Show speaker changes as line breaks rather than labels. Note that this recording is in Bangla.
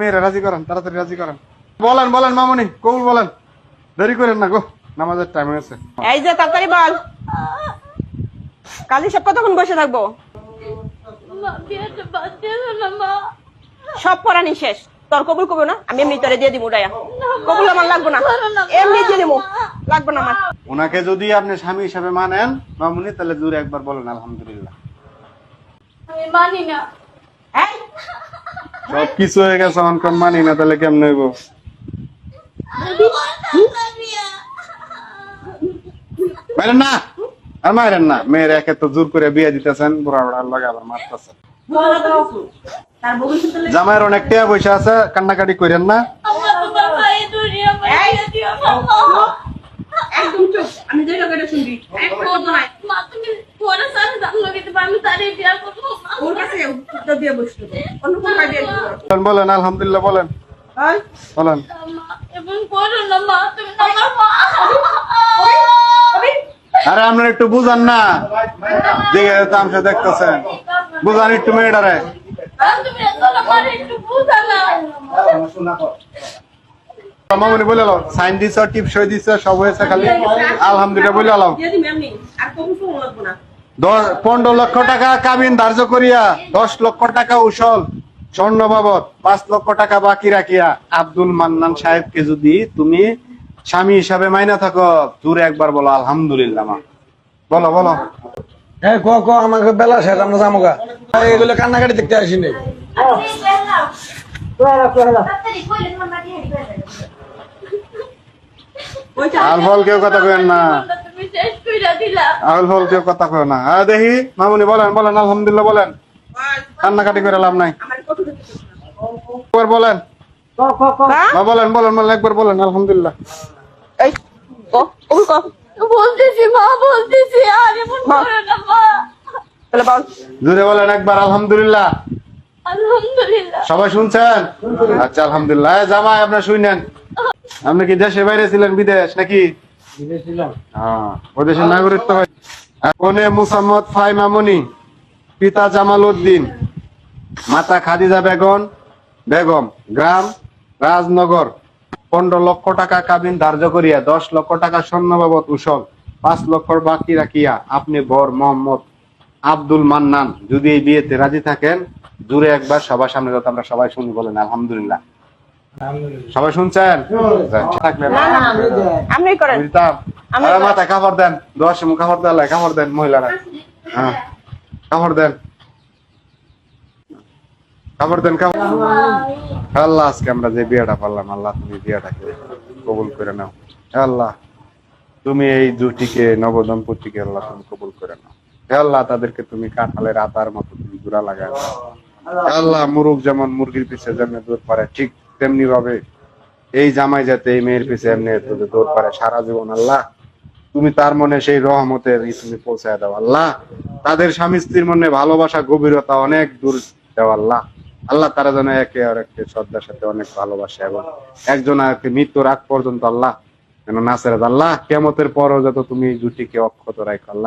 মেয়েরা রাজি করেন তাড়াতাড়ি রাজি করেন। বলেন বলেন মামনি কবুল বলেন। দেরি করেন না গো নামাজের টাইম হয়েছে।
এই যে তাড়াতাড়ি বল। কাজী সব কতক্ষণ বসে থাকব?
মা বিয়েটা বাদ দিও না মা।
সব পড়ানি শেষ। তোর কবুল কবো না আমি এমনি তোরে দিয়ে দিব উড়াইয়া। কবুল আমার লাগবো না। এমনি দিয়ে দিব। লাগবো না আমার।
ওনাকে যদি আপনি স্বামী হিসাবে মানেন মামুনি তাহলে দূরে একবার বলেন আলহামদুলিল্লাহ।
আমি মানি না।
এই,
সব কিছু হয়ে গেছে অনকন মানি না, তাহলে কেমন হইব? মারেন না! আর মারেন না, মেয়ের একে তো জোর করে বিয়ে দিতেছেন, বুড়া বুড়ার লগে আবার মারতেছেন জামাইয়ের অনেক টিয়া পয়সা আছে, কান্নাকাটি করেন না।
আমি
আমি।
ওর কাছে তো দিয়ে বসতো অন্য কোন কাজে
বলেন, বলেন আলহামদুলিল্লাহ বলেন। বলেন।
এবং করো না মা তুমি আমার মা
আরে আপনার একটু বুঝান না। যে তামসা দেখতেছেন। বুঝান একটু মেয়েটারে। মামনি বলে লো সাইন দিছ টিপ সই দিছ সব হয়েছে খালি। আলহামদুলিল্লাহ বলে
আর না।
দশ পনেরো লক্ষ টাকা কাবিন ধার্য করিয়া দশ লক্ষ টাকা উসল স্বর্ণ বাবদ পাঁচ লক্ষ টাকা বাকি রাখিয়া আব্দুল মান্নান সাহেবকে যদি তুমি স্বামী হিসাবে মাইনা থাকো দূরে একবার বলো আলহামদুলিল্লাহ মা। বলো বলো।
হ্যাঁ ক ক আমাকে বেলা শেষ আমরা যাব গা। এগুলো কান্নাকাটি দেখতে আসিনি
আল ফল কেউ কথা কেন না। কেউ কথা কেউ না। হ্যাঁ দেখি মামুনি বলেন বলেন আলহামদুলিল্লাহ বলেন। কান্নাকাটি করে লাভ নাই। একবার বলেন।
হ্যাঁ?
বলেন বলেন বলেন একবার বলেন আলহামদুলিল্লাহ।
এই কো কবুল কর
বলতেছি মা বলতেছি আর এমন করো না মা।
তাহলে
বলেন একবার আলহামদুলিল্লাহ।
আলহামদুলিল্লাহ।
সবাই শুনছেন? আচ্ছা আলহামদুলিল্লাহ। জামাই আপনার শুনেন। আপনি কি দেশে বাইরে ছিলেন বিদেশ নাকি? হ্যাঁ, পিতা জামাল উদ্দিন মাতা খাদিজা বেগম বেগম গ্রাম রাজনগর পনেরো লক্ষ টাকা কাবিন ধার্য করিয়া দশ লক্ষ টাকা স্বর্ণ বাবদ উসল পাঁচ লক্ষ বাকি রাখিয়া আপনি বর মোহাম্মদ আব্দুল মান্নান যদি এই বিয়েতে রাজি থাকেন দূরে একবার সবার সামনে যত আমরা সবাই শুনি বলেন আলহামদুলিল্লাহ। সবাই শুনছেন? থাকলেন।
আপনি করেন।
বুঝতাম। আরে
তো-
কাপড় দেন। দশ মুখ কাপড় দেন কাপড় দেন মহিলারা। হ্যাঁ কাপড় দেন। কাপড় দেন কাপড় আল্লাহ আজকে আমরা যে বিয়েটা পারলাম আল্লাহ তুমি বিয়েটাকে কবুল করে নাও। আল্লাহ তুমি এই জুটিকে নবদম্পতিকে আল্লাহ তুমি কবুল করে নাও। আল্লাহ তাদেরকে তুমি কাঁঠালের আতার মতো তুমি জোড়া লাগায় আল্লাহ মুরুখ যেমন মুরগির পিছে যেমন দৌড় পারে ঠিক তেমনি ভাবে এই জামাই যাতে এই মেয়ের পিছে এমনি তোদের দৌড় পারে সারা জীবন, আল্লাহ। তুমি তার মনে সেই রহমতের তুমি পৌঁছায় দাও, আল্লাহ। তাদের স্বামী স্ত্রীর মনে ভালোবাসা, গভীরতা অনেক দূর দেওয়া আল্লাহ। আল্লাহ তারা যেন একে আর একে শ্রদ্ধার সাথে অনেক ভালোবাসে এবং একজন আরেককে মৃত্যুর আগ পর্যন্ত, আল্লাহ, যেন নাসের আল্লাহ কেমতের পরও যত তুমি জুটিকে অক্ষত রাখো, আল্লাহ।